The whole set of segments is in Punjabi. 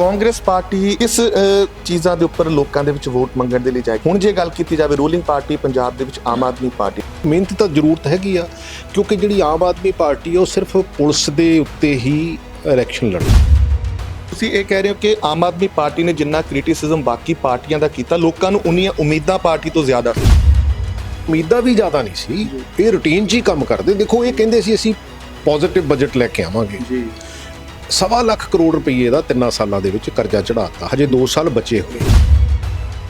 ਕਾਂਗਰਸ ਪਾਰਟੀ ਇਸ ਚੀਜ਼ਾਂ ਦੇ ਉੱਪਰ ਲੋਕਾਂ ਦੇ ਵਿੱਚ ਵੋਟ ਮੰਗਣ ਦੇ ਲਈ ਜਾਏ। ਹੁਣ ਜੇ ਗੱਲ ਕੀਤੀ ਜਾਵੇ ਰੂਲਿੰਗ ਪਾਰਟੀ ਪੰਜਾਬ ਦੇ ਵਿੱਚ ਆਮ ਆਦਮੀ ਪਾਰਟੀ। ਮਿਹਨਤ ਤਾਂ ਜ਼ਰੂਰਤ ਹੈਗੀ ਆ ਕਿਉਂਕਿ ਜਿਹੜੀ ਆਮ ਆਦਮੀ ਪਾਰਟੀ ਆ ਉਹ ਸਿਰਫ ਪੁਲਿਸ ਦੇ ਉੱਤੇ ਹੀ ਇਲੈਕਸ਼ਨ ਲੜਦੀ ਤੁਸੀਂ ਇਹ ਕਹਿ ਰਹੇ ਹੋ ਕਿ ਆਮ ਆਦਮੀ ਪਾਰਟੀ ਨੇ ਜਿੰਨਾ ਕ੍ਰਿਟਿਸਿਜ਼ਮ ਬਾਕੀ ਪਾਰਟੀਆਂ ਦਾ ਕੀਤਾ ਲੋਕਾਂ ਨੂੰ ਉਨੀਆਂ ਉਮੀਦਾਂ ਪਾਰਟੀ ਤੋਂ ਜ਼ਿਆਦਾ ਸੀ। ਉਮੀਦਾਂ ਵੀ ਜ਼ਿਆਦਾ ਨਹੀਂ ਸੀ। ਇਹ ਰੁਟੀਨ 'ਚ ਹੀ ਕੰਮ ਕਰਦੇ। ਦੇਖੋ ਇਹ ਕਹਿੰਦੇ ਸੀ ਅਸੀਂ ਪੋਜ਼ਿਟਿਵ ਬਜਟ ਲੈ ਕੇ ਆਵਾਂਗੇ। ਜੀ। ਸਵਾ ਲੱਖ ਕਰੋੜ ਰੁਪਏ ਦਾ ਤਿੰਨਾਂ ਸਾਲਾਂ ਦੇ ਵਿੱਚ ਕਰਜ਼ਾ ਚੜਾਤਾ ਹਜੇ 2 ਸਾਲ ਬਚੇ ਹੋਏ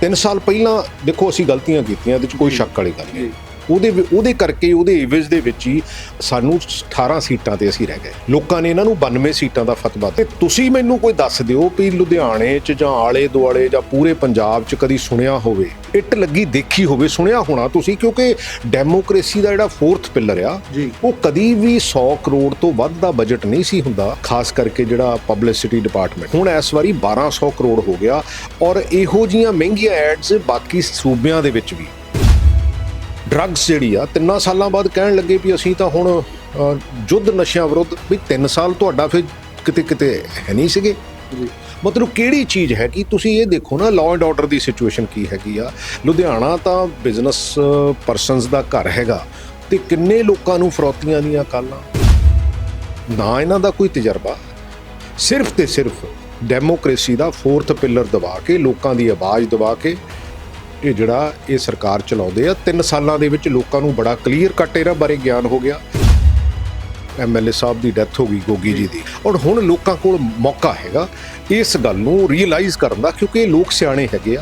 3 ਸਾਲ ਪਹਿਲਾਂ ਦੇਖੋ ਅਸੀਂ ਗਲਤੀਆਂ ਕੀਤੀਆਂ ਇਹਦੇ 'ਚ ਕੋਈ ਸ਼ੱਕ ਵਾਲੀ ਗੱਲ ਨਹੀਂ ਉਹਦੇ ਉਹਦੇ ਕਰਕੇ ਉਹਦੇ ਇਵਜ਼ ਦੇ ਵਿੱਚ ਹੀ ਸਾਨੂੰ 18 ਸੀਟਾਂ ਤੇ ਅਸੀਂ ਰਹਿ ਗਏ। ਲੋਕਾਂ ਨੇ ਇਹਨਾਂ ਨੂੰ 92 ਸੀਟਾਂ ਦਾ ਫਤਵਾ ਤੇ ਤੁਸੀਂ ਮੈਨੂੰ ਕੋਈ ਦੱਸ ਦਿਓ ਵੀ ਲੁਧਿਆਣੇ 'ਚ ਜਾਂ ਆਲੇ ਦੁਆਲੇ ਜਾਂ ਪੂਰੇ ਪੰਜਾਬ 'ਚ ਕਦੀ ਸੁਣਿਆ ਹੋਵੇ ਇੱਟ ਲੱਗੀ ਦੇਖੀ ਹੋਵੇ ਸੁਣਿਆ ਹੋਣਾ ਤੁਸੀਂ ਕਿਉਂਕਿ ਡੈਮੋਕ੍ਰੇਸੀ ਦਾ ਜਿਹੜਾ ਫੋਰਥ ਪਿਲਰ ਆ। ਉਹ ਕਦੀ ਵੀ 100 ਕਰੋੜ ਤੋਂ ਵੱਧ ਦਾ ਬਜਟ ਨਹੀਂ ਸੀ ਹੁੰਦਾ ਖਾਸ ਕਰਕੇ ਜਿਹੜਾ ਪਬਲਿਸਿਟੀ ਡਿਪਾਰਟਮੈਂਟ ਹੁਣ ਇਸ ਵਾਰੀ 1200 ਕਰੋੜ ਹੋ ਗਿਆ ਔਰ ਇਹੋ ਜੀਆਂ ਮਹਿੰਗੀਆਂ ਐਡਸ ਬਾਕੀ ਸੂਬਿਆਂ ਦੇ ਵਿੱਚ ਵੀ। ਡਰੱਗਸ ਜਿਹੜੀ ਆ ਤਿੰਨਾਂ ਸਾਲਾਂ ਬਾਅਦ ਕਹਿਣ ਲੱਗੇ ਵੀ ਅਸੀਂ ਤਾਂ ਹੁਣ ਜੁੱਧ ਨਸ਼ਿਆਂ ਵਿਰੁੱਧ ਵੀ 3 ਸਾਲ ਤੁਹਾਡਾ ਫਿਰ ਕਿਤੇ ਕਿਤੇ ਹੈ ਨਹੀਂ ਸੀਗੇ। ਮਤਲਬ ਕਿਹੜੀ ਚੀਜ਼ ਹੈ ਕਿ ਤੁਸੀਂ ਇਹ ਦੇਖੋ ਨਾ ਲਾਅ ਐਂਡ ਆਰਡਰ ਦੀ ਸਿਚੁਏਸ਼ਨ ਕੀ ਹੈਗੀ ਆ। ਲੁਧਿਆਣਾ ਤਾਂ ਬਿਜ਼ਨਸ ਪਰਸਨਸ ਦਾ ਘਰ ਹੈਗਾ ਤੇ ਕਿੰਨੇ ਲੋਕਾਂ ਨੂੰ ਫਰੌਤੀਆਂ ਦੀਆਂ ਕਾਲਾਂ। ਨਾ ਇਹਨਾਂ ਦਾ ਕੋਈ ਤਜਰਬਾ। ਸਿਰਫ ਤੇ ਸਿਰਫ ਡੈਮੋਕ੍ਰੇਸੀ ਦਾ ਫੋਰਥ ਪਿਲਰ ਦਬਾ ਕੇ ਲੋਕਾਂ ਦੀ ਆਵਾਜ਼ ਦਬਾ ਕੇ ਇਹ ਜਿਹੜਾ ਇਹ ਸਰਕਾਰ ਚਲਾਉਂਦੇ ਆ ਤਿੰਨ ਸਾਲਾਂ ਦੇ ਵਿੱਚ ਲੋਕਾਂ ਨੂੰ ਬੜਾ ਕਲੀਅਰ ਕੱਟ ਇਹਨਾਂ ਬਾਰੇ ਗਿਆਨ ਹੋ ਗਿਆ ਐਮਐਲਏ ਸਾਹਿਬ ਦੀ ਡੈਥ ਹੋ ਗਈ ਗੋਗੀ ਜੀ ਦੀ ਔਰ ਹੁਣ ਲੋਕਾਂ ਕੋਲ ਮੌਕਾ ਹੈਗਾ ਇਸ ਗੱਲ ਨੂੰ ਰੀਅਲਾਈਜ਼ ਕਰਨ ਦਾ ਕਿਉਂਕਿ ਇਹ ਲੋਕ ਸਿਆਣੇ ਹੈਗੇ ਆ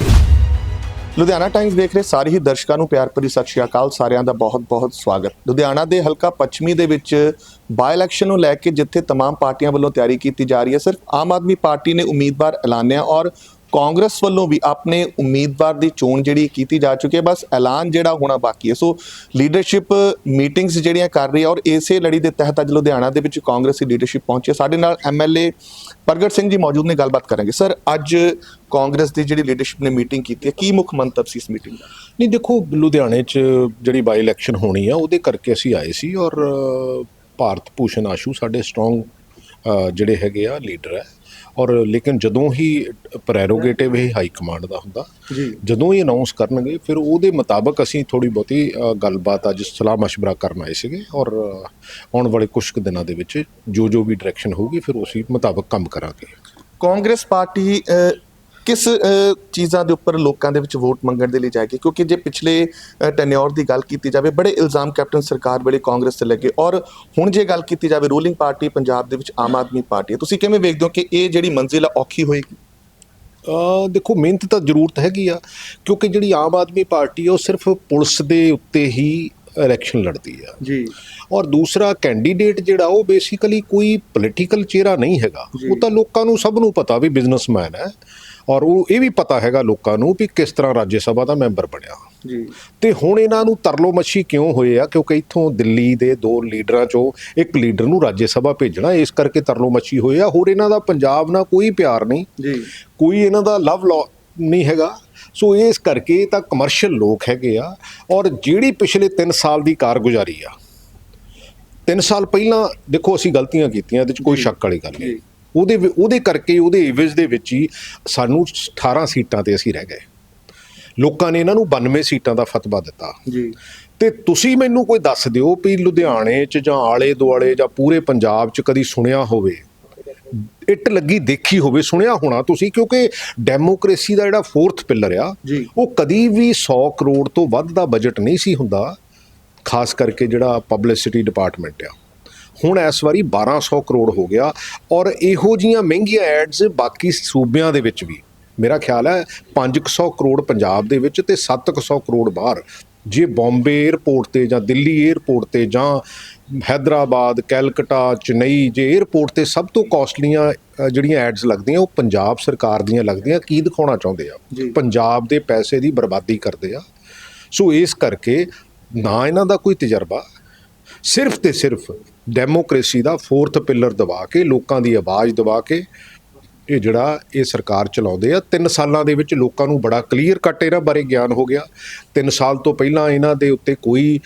ਲੁਧਿਆਣਾ ਟਾਈਮਜ਼ ਦੇਖ ਰਹੇ ਸਾਰੇ ਹੀ ਦਰਸ਼ਕਾਂ ਨੂੰ ਪਿਆਰ ਭਰੀ ਸਤਿ ਸ਼੍ਰੀ ਅਕਾਲ ਸਾਰਿਆਂ ਦਾ ਬਹੁਤ-ਬਹੁਤ ਸਵਾਗਤ ਲੁਧਿਆਣਾ ਦੇ ਹਲਕਾ ਪੱਛਮੀ ਦੇ ਵਿੱਚ ਬਾਈ ਇਲੈਕਸ਼ਨ ਨੂੰ ਲੈ ਕੇ ਜਿੱਥੇ तमाम ਪਾਰਟੀਆਂ ਵੱਲੋਂ ਤਿਆਰੀ ਕੀਤੀ ਜਾ ਰਹੀ ਹੈ ਸਿਰਫ ਆਮ ਆਦਮੀ ਪਾਰਟੀ ਨੇ ਉਮੀਦਵਾਰ ਐਲਾਨਿਆ ਔਰ ਕਾਂਗਰਸ ਵੱਲੋਂ ਵੀ ਆਪਣੇ ਉਮੀਦਵਾਰ ਦੀ ਚੋਣ ਜਿਹੜੀ ਕੀਤੀ ਜਾ ਚੁੱਕੀ ਹੈ, ਬਸ ਐਲਾਨ ਜਿਹੜਾ ਹੋਣਾ ਬਾਕੀ ਹੈ। ਸੋ ਲੀਡਰਸ਼ਿਪ ਮੀਟਿੰਗਸ ਜਿਹੜੀਆਂ ਕਰ ਰਹੀ ਹੈ ਔਰ ਇਸੇ ਲੜੀ ਦੇ ਤਹਿਤ ਅੱਜ ਲੁਧਿਆਣਾ ਦੇ ਵਿੱਚ ਕਾਂਗਰਸ ਦੀ ਲੀਡਰਸ਼ਿਪ ਪਹੁੰਚੀ ਸਾਡੇ ਨਾਲ ਐਮਐਲਏ ਪ੍ਰਗਟ ਸਿੰਘ ਜੀ ਮੌਜੂਦ ਨੇ, ਗੱਲਬਾਤ ਕਰਾਂਗੇ। ਸਰ, ਅੱਜ ਕਾਂਗਰਸ ਦੀ ਜਿਹੜੀ ਲੀਡਰਸ਼ਿਪ ਨੇ ਮੀਟਿੰਗ ਕੀਤੀ ਹੈ, ਕੀ ਮੁੱਖ ਮੰਤਵ ਸੀ ਇਸ ਮੀਟਿੰਗ ਦਾ? ਨਹੀਂ, ਦੇਖੋ, ਲੁਧਿਆਣੇ 'ਚ ਜਿਹੜੀ ਬਾਈ ਇਲੈਕਸ਼ਨ ਹੋਣੀ ਆ, ਉਹਦੇ ਕਰਕੇ ਅਸੀਂ ਆਏ ਸੀ ਔਰ ਭਾਰਤ ਭੂਸ਼ਣ ਆਸ਼ੂ ਸਾਡੇ ਸਟਰੋਂਗ ਜਿਹੜੇ ਹੈਗੇ ਆ ਲੀਡਰ ਹੈ। ਔਰ ਲੇਕਿਨ ਜਦੋਂ ਹੀ ਪ੍ਰੈਰੋਗੇਟਿਵ ਇਹ ਹਾਈ ਕਮਾਂਡ ਦਾ ਹੁੰਦਾ ਜੀ ਜਦੋਂ ਹੀ ਅਨਾਉਂਸ ਕਰਨਗੇ ਫਿਰ ਉਹਦੇ ਮੁਤਾਬਕ ਅਸੀਂ ਥੋੜੀ ਬਹੁਤੀ ਅ, ਗੱਲਬਾਤ ਅੱਜ ਸਲਾਹ مشورہ ਕਰਨ ਆਏ ਸੀਗੇ ਔਰ ਅ, ਆਉਣ ਵਾਲੇ ਕੁਝ ਕੁ ਦਿਨਾਂ ਦੇ ਵਿੱਚ ਜੋ ਜੋ ਵੀ ਡਾਇਰੈਕਸ਼ਨ ਹੋਊਗੀ ਫਿਰ ਉਸੇ ਮੁਤਾਬਕ ਕੰਮ ਕਰਾਂਗੇ ਕਾਂਗਰਸ ਪਾਰਟੀ ਅ, ਕਿਸ ਚੀਜ਼ਾਂ ਦੇ ਉੱਪਰ ਲੋਕਾਂ ਦੇ ਵਿੱਚ ਵੋਟ ਮੰਗਣ ਦੇ ਲਈ ਜਾਏਗੀ? ਕਿਉਂਕਿ ਜੇ ਪਿਛਲੇ ਟੈਨਿਓਰ ਦੀ ਗੱਲ ਕੀਤੀ ਜਾਵੇ ਬੜੇ ਇਲਜ਼ਾਮ ਕੈਪਟਨ ਸਰਕਾਰ ਵੇਲੇ ਕਾਂਗਰਸ ਤੇ ਲੱਗੇ। ਔਰ ਹੁਣ ਜੇ ਗੱਲ ਕੀਤੀ ਜਾਵੇ ਰੂਲਿੰਗ ਪਾਰਟੀ ਪੰਜਾਬ ਦੇ ਵਿੱਚ ਆਮ ਆਦਮੀ ਪਾਰਟੀ ਹੈ। ਤੁਸੀਂ ਕਿਵੇਂ ਵੇਖਦੇ ਹੋ ਕਿ ਇਹ ਜਿਹੜੀ ਮੰਜ਼ਿਲ ਆ ਔਖੀ ਹੋਏਗੀ? ਦੇਖੋ ਮਿਹਨਤ ਤਾਂ ਜ਼ਰੂਰਤ ਹੈਗੀ ਆ ਕਿਉਂਕਿ ਜਿਹੜੀ ਆਮ ਆਦਮੀ ਪਾਰਟੀ ਆ ਉਹ ਸਿਰਫ ਪੁਲਿਸ ਦੇ ਉੱਤੇ ਹੀ ਇਲੈਕਸ਼ਨ ਲੜਦੀ ਆ। ਜੀ। ਔਰ ਦੂਸਰਾ ਕੈਂਡੀਡੇਟ ਜਿਹੜਾ ਉਹ ਬੇਸਿਕਲੀ ਕੋਈ ਪੋਲੀਟੀਕਲ ਚਿਹਰਾ ਨਹੀਂ ਹੈਗਾ। ਉਹ ਤਾਂ ਲੋਕਾਂ ਨੂੰ ਸਭ ਨੂੰ ਪਤਾ ਵੀ ਬਿਜ਼ਨਸਮੈਨ ਹੈ। ਔਰ ਉਹ ਇਹ ਵੀ ਪਤਾ ਹੈਗਾ ਲੋਕਾਂ ਨੂੰ ਵੀ ਕਿਸ ਤਰ੍ਹਾਂ ਰਾਜ ਸਭਾ ਦਾ ਮੈਂਬਰ ਬਣਿਆ। ਜੀ। ਤੇ ਹੁਣ ਇਹਨਾਂ ਨੂੰ ਤਰਲੋ ਮੱਛੀ ਕਿਉਂ ਹੋਏ ਆ? ਕਿਉਂਕਿ ਇੱਥੋਂ ਦਿੱਲੀ ਦੇ ਦੋ ਲੀਡਰਾਂ ਚੋਂ ਇੱਕ ਲੀਡਰ ਨੂੰ ਰਾਜ ਸਭਾ ਭੇਜਣਾ ਇਸ ਕਰਕੇ ਤਰਲੋ ਮੱਛੀ ਹੋਏ ਆ। ਹੋਰ ਇਹਨਾਂ ਦਾ ਪੰਜਾਬ ਨਾਲ ਕੋਈ ਪਿਆਰ ਨਹੀਂ। ਜੀ। ਕੋਈ ਇਹਨਾਂ ਦਾ ਲਵ ਲੋ ਨਹੀਂ ਹੈਗਾ। ਸੋ ਇਸ ਕਰਕੇ ਤਾਂ ਕਮਰਸ਼ੀਅਲ ਲੋਕ ਹੈਗੇ ਆ। ਔਰ ਜਿਹੜੀ ਪਿਛਲੇ 3 ਸਾਲ ਦੀ ਕਾਰਗੁਜ਼ਾਰੀ ਆ 3 ਸਾਲ ਪਹਿਲਾਂ ਦੇਖੋ ਅਸੀਂ ਗਲਤੀਆਂ ਕੀਤੀਆਂ ਇਹਦੇ 'ਚ ਕੋਈ ਸ਼ੱਕ ਵਾਲੀ ਗੱਲ ਨਹੀਂ। ਉਹਦੇ ਉਹਦੇ ਕਰਕੇ ਉਹਦੇ ਇਵਜ਼ ਦੇ ਵਿੱਚ ਹੀ ਸਾਨੂੰ 18 ਸੀਟਾਂ ਤੇ ਅਸੀਂ ਰਹਿ ਗਏ। ਲੋਕਾਂ ਨੇ ਇਹਨਾਂ ਨੂੰ 92 ਸੀਟਾਂ ਦਾ ਫਤਵਾ ਦਿੱਤਾ। ਜੀ। ਤੇ ਤੁਸੀਂ ਮੈਨੂੰ ਕੋਈ ਦੱਸ ਦਿਓ ਵੀ ਲੁਧਿਆਣੇ 'ਚ ਜਾਂ ਆਲੇ ਦੁਆਲੇ ਜਾਂ ਪੂਰੇ ਪੰਜਾਬ 'ਚ ਕਦੀ ਸੁਣਿਆ ਹੋਵੇ? ਇੱਟ ਲੱਗੀ ਦੇਖੀ ਹੋਵੇ ਸੁਣਿਆ ਹੋਣਾ ਤੁਸੀਂ? ਕਿਉਂਕਿ ਡੈਮੋਕ੍ਰੇਸੀ ਦਾ ਜਿਹੜਾ ਫੋਰਥ ਪਿਲਰ ਆ। ਉਹ ਕਦੀ ਵੀ 100 ਕਰੋੜ ਤੋਂ ਵੱਧ ਦਾ ਬਜਟ ਨਹੀਂ ਸੀ ਹੁੰਦਾ ਖਾਸ ਕਰਕੇ ਜਿਹੜਾ ਪਬਲਿਸਿਟੀ ਡਿਪਾਰਟਮੈਂਟ ਆ। ਹੁਣ ਇਸ ਵਾਰੀ 1200 ਕਰੋੜ ਹੋ ਗਿਆ ਔਰ ਇਹੋ ਜੀਆਂ ਮਹਿੰਗੀਆਂ ਐਡਸ ਬਾਕੀ ਸੂਬਿਆਂ ਦੇ ਵਿੱਚ ਵੀ। ਮੇਰਾ ਖਿਆਲ ਹੈ 500 ਕਰੋੜ ਪੰਜਾਬ ਦੇ ਵਿੱਚ ਤੇ 700 ਕਰੋੜ ਬਾਹਰ। ਜੇ ਬੰਬੇ 에ਅਰਪੋਰਟ ਤੇ ਜਾਂ ਦਿੱਲੀ 에ਅਰਪੋਰਟ ਤੇ ਜਾਂ ਹైదరాబాద్ ਕੈਲਕਟਾ ਚੇਨਈ ਜੇ 에ਅਰਪੋਰਟ ਤੇ ਸਭ ਤੋਂ ਕਾਸਟਲੀਆਂ ਜਿਹੜੀਆਂ ਐਡਸ ਲੱਗਦੀਆਂ ਉਹ ਪੰਜਾਬ ਸਰਕਾਰ ਦੀਆਂ ਲੱਗਦੀਆਂ। ਕੀ ਦਿਖਾਉਣਾ ਚਾਹੁੰਦੇ ਆ? ਪੰਜਾਬ ਦੇ ਪੈਸੇ ਦੀ ਬਰਬਾਦੀ ਕਰਦੇ ਆ। ਸੋ ਇਸ ਕਰਕੇ ਨਾ ਇਹਨਾਂ ਦਾ ਕੋਈ ਤਜਰਬਾ ਸਿਰਫ ਤੇ ਸਿਰਫ ਡੈਮੋਕ੍ਰੇਸੀ ਦਾ ਫੋਰਥ ਪਿਲਰ ਦਬਾ ਕੇ ਲੋਕਾਂ ਦੀ ਆਵਾਜ਼ ਦਬਾ ਕੇ ਇਹ ਜਿਹੜਾ ਇਹ ਸਰਕਾਰ ਚਲਾਉਂਦੇ ਆ 3 ਸਾਲਾਂ ਦੇ ਵਿੱਚ ਲੋਕਾਂ ਨੂੰ ਬੜਾ ਕਲੀਅਰ ਕੱਟ ਇਹਨਾਂ ਬਾਰੇ ਗਿਆਨ ਹੋ ਗਿਆ। 3 ਸਾਲ ਤੋਂ ਪਹਿਲਾਂ ਇਹਨਾਂ ਦੇ ਉੱਤੇ ਕੋਈ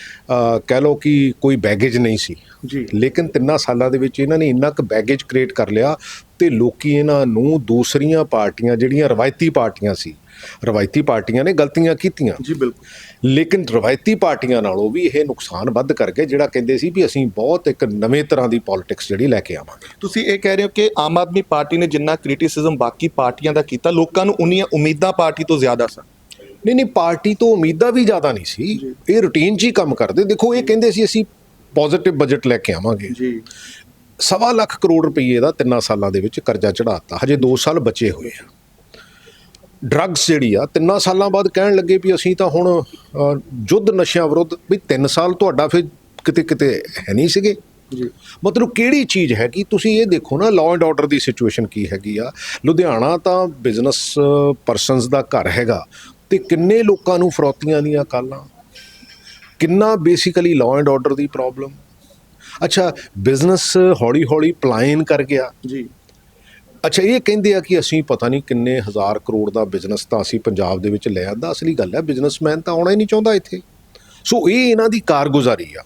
ਕਹਿ ਲਓ ਕਿ ਕੋਈ ਬੈਗੇਜ ਨਹੀਂ ਸੀ। ਜੀ। ਲੇਕਿਨ ਤਿੰਨਾਂ ਸਾਲਾਂ ਦੇ ਵਿੱਚ ਇਹਨਾਂ ਨੇ ਇੰਨਾ ਕੁ ਬੈਗੇਜ ਕ੍ਰੀਏਟ ਕਰ ਲਿਆ ਤੇ ਲੋਕੀ ਇਹਨਾਂ ਨੂੰ ਦੂਸਰੀਆਂ ਪਾਰਟੀਆਂ ਜਿਹੜੀਆਂ ਰਵਾਇਤੀ ਪਾਰਟੀਆਂ ਸੀ ਰਵਾਇਤੀ ਪਾਰਟੀਆਂ ਨੇ ਗਲਤੀਆਂ ਕੀਤੀਆਂ। ਜੀ ਬਿਲਕੁਲ। ਲੇਕਿਨ ਰਵਾਇਤੀ ਪਾਰਟੀਆਂ ਨਾਲੋਂ ਵੀ ਇਹ ਨੁਕਸਾਨ ਵੱਧ ਕਰਕੇ ਜਿਹੜਾ ਕਹਿੰਦੇ ਸੀ ਵੀ ਅਸੀਂ ਬਹੁਤ ਇੱਕ ਨਵੇਂ ਤਰ੍ਹਾਂ ਦੀ ਪੋਲਿਟਿਕਸ ਜਿਹੜੀ ਲੈ ਕੇ ਆਵਾਂਗੇ। ਤੁਸੀਂ ਇਹ ਕਹਿ ਰਹੇ ਹੋ ਕਿ ਆਮ ਆਦਮੀ ਪਾਰਟੀ ਨੇ ਜਿੰਨਾ ਕ੍ਰਿਟਿਸਿਜ਼ਮ ਬਾਕੀ ਪਾਰਟੀਆਂ ਦਾ ਕੀਤਾ ਲੋਕਾਂ ਨੂੰ ਉਨੀਆਂ ਉਮੀਦਾਂ ਪਾਰਟੀ ਤੋਂ ਜ਼ਿਆਦਾ ਸਨ। ਨਹੀਂ ਨਹੀਂ ਪਾਰਟੀ ਤੋਂ ਉਮੀਦਾਂ ਵੀ ਜ਼ਿਆਦਾ ਨਹੀਂ ਸੀ। ਇਹ ਰੂਟੀਨ 'ਚ ਹੀ ਕੰਮ ਕਰਦੇ। ਦੇਖੋ ਇਹ ਕਹਿੰਦੇ ਸੀ ਅਸੀਂ ਪੋਜ਼ਿਟਿਵ ਬਜਟ ਲੈ ਕੇ ਆਵਾਂਗੇ। ਜੀ। ਸਵਾ ਲੱਖ ਕਰੋੜ ਰੁਪਏ ਦਾ ਤਿੰਨਾਂ ਸਾਲਾਂ ਦੇ ਵਿੱਚ ਕਰਜ਼ਾ ਚੜਾਤਾ ਹਜੇ 2 ਸਾਲ ਬਚੇ ਹੋਏ ਆ। ਡਰੱਗਸ ਜਿਹੜੀ ਆ ਤਿੰਨਾਂ ਸਾਲਾਂ ਬਾਅਦ ਕਹਿਣ ਲੱਗੇ ਵੀ ਅਸੀਂ ਤਾਂ ਹੁਣ ਯੁੱਧ ਨਸ਼ਿਆਂ ਵਿਰੁੱਧ ਵੀ 3 ਸਾਲ ਤੁਹਾਡਾ ਫਿਰ ਕਿਤੇ ਕਿਤੇ ਹੈ ਨਹੀਂ ਸੀਗੇ। ਜੀ। ਮਤਲਬ ਕਿਹੜੀ ਚੀਜ਼ ਹੈ ਕਿ ਤੁਸੀਂ ਇਹ ਦੇਖੋ ਨਾ ਲਾਅ ਐਂਡ ਆਰਡਰ ਦੀ ਸਿਚੁਏਸ਼ਨ ਕੀ ਹੈਗੀ ਆ। ਲੁਧਿਆਣਾ ਤਾਂ ਬਿਜ਼ਨਸ ਪਰਸਨਸ ਦਾ ਘਰ ਹੈਗਾ ਤੇ ਕਿੰਨੇ ਲੋਕਾਂ ਨੂੰ ਫਰੌਤੀਆਂ ਦੀਆਂ ਕਾਲਾਂ? ਕਿੰਨਾ ਬੇਸਿਕਲੀ ਲਾਅ ਐਂਡ ਆਰਡਰ ਦੀ ਪ੍ਰੋਬਲਮ ਅੱਛਾ ਬਿਜ਼ਨਸ ਹੌਲੀ ਹੌਲੀ ਪਲਾਇਨ ਕਰ ਗਿਆ। ਜੀ। ਅੱਛਾ, ਇਹ ਕਹਿੰਦੇ ਆ ਕਿ ਅਸੀਂ ਪਤਾ ਨਹੀਂ ਕਿੰਨੇ ਹਜ਼ਾਰ ਕਰੋੜ ਦਾ ਬਿਜ਼ਨਸ ਤਾਂ ਅਸੀਂ ਪੰਜਾਬ ਦੇ ਵਿੱਚ ਲੈ ਆਂਦਾ, ਅਸਲੀ ਗੱਲ ਹੈ ਬਿਜ਼ਨਸਮੈਨ ਤਾਂ ਆਉਣਾ ਹੀ ਨਹੀਂ ਚਾਹੁੰਦਾ ਇੱਥੇ। ਸੋ ਇਹ ਇਹਨਾਂ ਦੀ ਕਾਰਗੁਜ਼ਾਰੀ ਆ।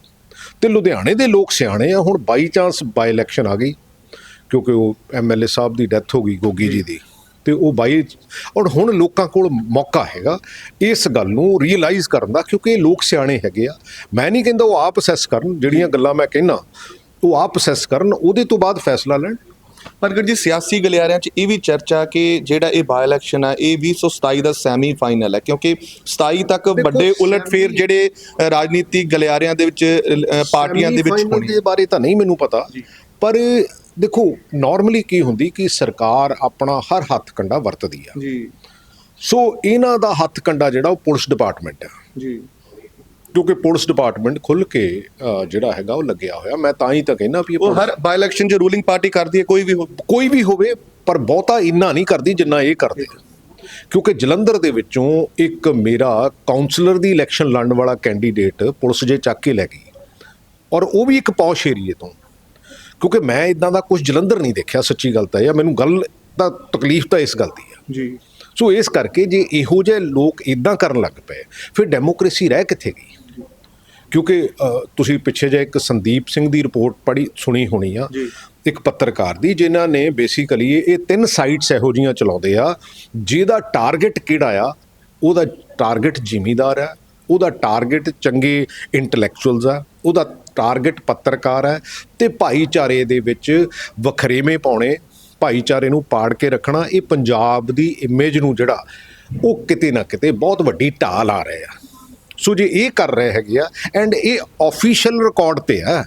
ਤੇ ਲੁਧਿਆਣੇ ਦੇ ਲੋਕ ਸਿਆਣੇ ਆ, ਹੁਣ ਬਾਈ ਚਾਂਸ ਬਾਈ ਇਲੈਕਸ਼ਨ ਆ ਗਈ ਕਿਉਂਕਿ ਉਹ ਐਮਐਲਏ ਸਾਹਿਬ ਦੀ ਡੈਥ ਹੋ ਗਈ, ਗੋਗੀ ਜੀ ਦੀ। ਤੇ ਉਹ ਬਾਈ ਔਰ ਹੁਣ ਲੋਕਾਂ ਕੋਲ ਮੌਕਾ ਹੈਗਾ, ਇਸ ਗੱਲ ਨੂੰ ਰੀਅਲਾਈਜ਼ ਕਰਨ ਦਾ, ਕਿਉਂਕਿ ਇਹ ਲੋਕ ਸਿਆਣੇ ਹੈਗੇ ਆ। ਮੈਂ ਨਹੀਂ ਕਹਿੰਦਾ ਉਹ ਆਪ ਅਸੈਸ ਕਰਨ, ਜਿਹੜੀਆਂ ਗੱਲਾਂ ਮੈਂ ਕਹਿਣਾ ਉਹ ਆਪ ਅਸੈਸ ਕਰਨ, ਉਹਦੇ ਤੋਂ ਬਾਅਦ ਫੈਸਲਾ ਲੈਣ। ਪ੍ਰਗਟ ਜੀ ਸਿਆਸੀ ਗਲਿਆਰਿਆਂ 'ਚ ਇਹ ਵੀ ਚਰਚਾ ਕਿ ਜਿਹੜਾ ਇਹ ਬਾਈ ਇਲੈਕਸ਼ਨ ਆ ਇਹ 2027 ਦਾ ਸੈਮੀ ਫਾਈਨਲ ਹੈ ਕਿਉਂਕਿ 27 ਤੱਕ ਵੱਡੇ ਉਲਟਫੇਰ semi- ਜਿਹੜੇ ਰਾਜਨੀਤਿਕ ਗਲਿਆਰਿਆਂ ਦੇ ਵਿੱਚ ਪਾਰਟੀਆਂ ਦੇ ਵਿੱਚ ਹੋਣੀ। ਦੇ ਬਾਰੇ ਤਾਂ ਨਹੀਂ ਮੈਨੂੰ ਪਤਾ ਪਰ ਦੇਖੋ ਨਾਰਮਲੀ ਕੀ ਹੁੰਦੀ ਕਿ ਸਰਕਾਰ ਆਪਣਾ ਹਰ ਹੱਥ ਕੰਡਾ ਵਰਤਦੀ ਆ। ਜੀ। ਸੋ ਇਹਨਾਂ ਦਾ ਹੱਥ ਕੰਡਾ ਜਿਹੜਾ ਉਹ ਪੁਲਿਸ ਡਿਪਾਰਟਮੈਂਟ ਆ। ਜੀ। ਕਿਉਂਕਿ ਪੁਲਿਸ ਡਿਪਾਰਟਮੈਂਟ ਖੁੱਲ ਕੇ ਜਿਹੜਾ ਹੈਗਾ ਉਹ ਲੱਗਿਆ ਹੋਇਆ। ਮੈਂ ਤਾਂ ਹੀ ਤਾਂ ਕਹਿਣਾ ਵੀ ਉਹ ਹਰ ਬਾਈ ਇਲੈਕਸ਼ਨ 'ਚ ਰੂਲਿੰਗ ਪਾਰਟੀ ਕਰਦੀ ਹੈ ਕੋਈ ਵੀ ਕੋਈ ਵੀ ਹੋਵੇ ਪਰ ਬਹੁਤਾ ਇੰਨਾ ਨਹੀਂ ਕਰਦੀ ਜਿੰਨਾ ਇਹ ਕਰਦੇ। ਕਿਉਂਕਿ ਜਲੰਧਰ ਦੇ ਵਿੱਚੋਂ ਇੱਕ ਮੇਰਾ ਕਾਉਂਸਲਰ ਦੀ ਇਲੈਕਸ਼ਨ ਲੜਨ ਵਾਲਾ ਕੈਂਡੀਡੇਟ ਪੁਲਿਸ ਜੇ ਚੱਕ ਕੇ ਲੈ ਗਈ ਔਰ ਉਹ ਵੀ ਇੱਕ ਪੌਸ਼ ਏਰੀਏ ਤੋਂ। ਕਿਉਂਕਿ ਮੈਂ ਇਦਾਂ ਦਾ ਕੁਝ ਜਲੰਧਰ ਨਹੀਂ ਦੇਖਿਆ ਸੱਚੀ ਗੱਲ ਤਾਂ ਇਹ ਆ। ਮੈਨੂੰ ਗੱਲ ਦਾ ਤਕਲੀਫ ਤਾਂ ਇਸ ਗੱਲ ਦੀ ਆ। ਜੀ। ਸੋ ਇਸ ਕਰਕੇ ਜੇ ਇਹੋ ਜਿਹੇ ਲੋਕ ਇਦਾਂ ਕਰਨ ਲੱਗ ਪਏ ਫਿਰ ਡੈਮੋਕ੍ਰੇਸੀ ਰਹਿ ਕਿੱਥੇ ਗਈ? ਕਿਉਂਕਿ ਤੁਸੀਂ ਪਿੱਛੇ ਜੇ ਇੱਕ ਸੰਦੀਪ ਸਿੰਘ ਦੀ ਰਿਪੋਰਟ ਪੜ੍ਹੀ ਸੁਣੀ ਹੋਣੀ ਆ। ਇੱਕ ਪੱਤਰਕਾਰ ਦੀ ਜਿਨ੍ਹਾਂ ਨੇ ਬੇਸਿਕਲੀ ਇਹ ਤਿੰਨ ਸਾਈਟਸ ਇਹੋ ਜੀਆਂ ਚਲਾਉਂਦੇ ਆ ਜਿਹਦਾ ਟਾਰਗੇਟ ਕਿਹੜਾ ਆ? ਉਹਦਾ ਟਾਰਗੇਟ ਜ਼ਿਮੀਦਾਰ ਹੈ ਉਹਦਾ ਟਾਰਗੇਟ ਚੰਗੇ ਇੰਟੈਲੈਕਚੁਅਲਸ ਆ ਉਹਦਾ ਟਾਰਗੇਟ ਪੱਤਰਕਾਰ ਹੈ ਤੇ ਭਾਈਚਾਰੇ ਦੇ ਵਿੱਚ ਵਖਰੇਵੇਂ ਪਾਉਣੇ ਭਾਈਚਾਰੇ ਨੂੰ ਪਾੜ ਕੇ ਰੱਖਣਾ ਇਹ ਪੰਜਾਬ ਦੀ ਇਮੇਜ ਨੂੰ ਜਿਹੜਾ ਉਹ ਕਿਤੇ ਨਾ ਕਿਤੇ ਬਹੁਤ ਵੱਡੀ ਢਾਲ ਆ ਰਹੇ। ਆ ਸੋ ਜੇ ਇਹ ਕਰ ਰਹੇ ਹੈਗੇ ਆ ਐਂਡ ਇਹ ਆਫੀਸ਼ੀਅਲ ਰਿਕਾਰਡ ਤੇ ਆ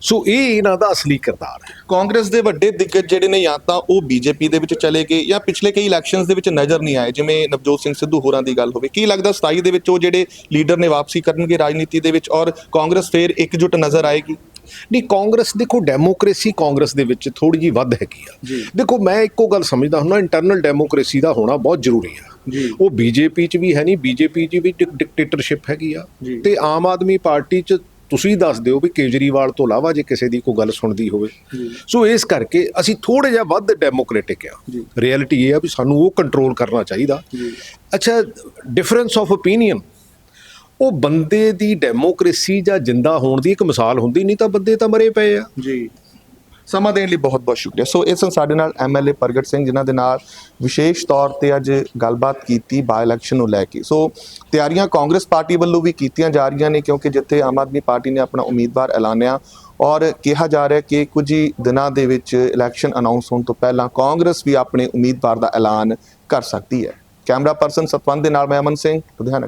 ਸੋ ਇਹ ਇਹਨਾਂ ਦਾ ਅਸਲੀ ਕਿਰਦਾਰ ਹੈ। ਕਾਂਗਰਸ ਦੇ ਵੱਡੇ ਦਿੱਗਜ ਜਿਹੜੇ ਨੇ, ਜਾਂ ਤਾਂ ਉਹ ਬੀਜੇਪੀ ਦੇ ਵਿੱਚ ਚਲੇ ਗਏ, ਜਾਂ ਪਿਛਲੇ ਕਈ ਇਲੈਕਸ਼ਨਸ ਦੇ ਵਿੱਚ ਨਜ਼ਰ ਨਹੀਂ ਆਏ, ਜਿਵੇਂ ਨਵਜੋਤ ਸਿੰਘ ਸਿੱਧੂ ਹੋਰਾਂ ਦੀ ਗੱਲ ਹੋਵੇ। ਕੀ ਲੱਗਦਾ 27 ਦੇ ਵਿੱਚ ਉਹ ਜਿਹੜੇ ਲੀਡਰ ਨੇ ਵਾਪਸੀ ਕਰਨਗੇ ਰਾਜਨੀਤੀ ਦੇ ਵਿੱਚ, ਔਰ ਕਾਂਗਰਸ ਫੇਰ ਇਕਜੁੱਟ ਨਜ਼ਰ ਆਏਗੀ? ਨਹੀਂ ਕਾਂਗਰਸ ਦੇਖੋ ਡੈਮੋਕ੍ਰੇਸੀ ਕਾਂਗਰਸ ਦੇ ਵਿੱਚ ਥੋੜੀ ਜੀ ਵੱਧ ਹੈਗੀ ਆ। ਦੇਖੋ ਮੈਂ ਇੱਕੋ ਗੱਲ ਸਮਝਦਾ ਹੁੰਦਾ ਇੰਟਰਨਲ ਡੈਮੋਕ੍ਰੇਸੀ ਦਾ ਹੋਣਾ ਬਹੁਤ ਜ਼ਰੂਰੀ ਆ। ਉਹ ਬੀਜੇਪੀ 'ਚ ਵੀ ਹੈ ਨਹੀਂ ਬੀਜੇਪੀ 'ਚ ਵੀ ਡਿਕਟੇਟਰਸ਼ਿਪ ਹੈਗੀ ਆ। ਤੇ ਆਮ ਆਦਮੀ ਪਾਰਟੀ 'ਚ ਤੁਸੀਂ ਦੱਸ ਦਿਓ ਵੀ ਕੇਜਰੀਵਾਲ ਤੋਂ ਇਲਾਵਾ ਜੇ ਕਿਸੇ ਦੀ ਕੋਈ ਗੱਲ ਸੁਣਦੀ ਹੋਵੇ ਸੋ ਇਸ ਕਰਕੇ ਅਸੀਂ ਥੋੜੇ ਜਿਹਾ ਵੱਧ ਡੈਮੋਕ੍ਰੈਟਿਕ ਆ। ਰਿਐਲਿਟੀ ਇਹ ਆ ਵੀ ਸਾਨੂੰ ਉਹ ਕੰਟਰੋਲ ਕਰਨਾ ਚਾਹੀਦਾ। ਅੱਛਾ ਡਿਫਰੈਂਸ ਆਫ ਓਪੀਨੀਅਨ ਉਹ ਬੰਦੇ ਦੀ ਡੈਮੋਕ੍ਰੇਸੀ ਜਾਂ ਜਿੰਦਾ ਹੋਣ ਦੀ ਇੱਕ ਮਿਸਾਲ ਹੁੰਦੀ, ਨਹੀਂ ਤਾਂ ਬੰਦੇ ਤਾਂ ਮਰੇ ਪਏ ਆ। ਜੀ। ਸਮਾਂ ਦੇਣ ਲਈ ਬਹੁਤ ਬਹੁਤ ਸ਼ੁਕਰੀਆ। ਸੋ ਇਸ ਸਨ ਸਾਡੇ ਨਾਲ ਐਮਐਲਏ ਪ੍ਰਗਟ ਸਿੰਘ, ਜਿਨ੍ਹਾਂ ਦੇ ਨਾਲ ਵਿਸ਼ੇਸ਼ ਤੌਰ ਤੇ ਅੱਜ ਗੱਲਬਾਤ ਕੀਤੀ ਬਾਈ ਇਲੈਕਸ਼ਨ ਨੂੰ ਲੈ ਕੇ। ਸੋ ਤਿਆਰੀਆਂ ਕਾਂਗਰਸ ਪਾਰਟੀ ਵੱਲੋਂ ਵੀ ਕੀਤੀਆਂ ਜਾ ਰਹੀਆਂ ਨੇ, ਕਿਉਂਕਿ ਜਿੱਥੇ ਆਮ ਆਦਮੀ ਪਾਰਟੀ ਨੇ ਆਪਣਾ ਉਮੀਦਵਾਰ ਐਲਾਨਿਆ ਔਰ ਕਿਹਾ ਜਾ ਰਿਹਾ ਕਿ ਕੁਝ ਹੀ ਦਿਨਾਂ ਦੇ ਵਿੱਚ ਇਲੈਕਸ਼ਨ ਅਨਾਉਂਸ ਹੋਣ ਤੋਂ ਪਹਿਲਾਂ ਕਾਂਗਰਸ ਵੀ ਆਪਣੇ ਉਮੀਦਵਾਰ ਦਾ ਐਲਾਨ ਕਰ ਸਕਦੀ ਹੈ। ਕੈਮਰਾ ਪਰਸਨ ਸਤਵੰਤ ਦੇ ਨਾਲ ਮੈਂ ਅਮਨ ਸਿੰਘ, ਲੁਧਿਆਣਾ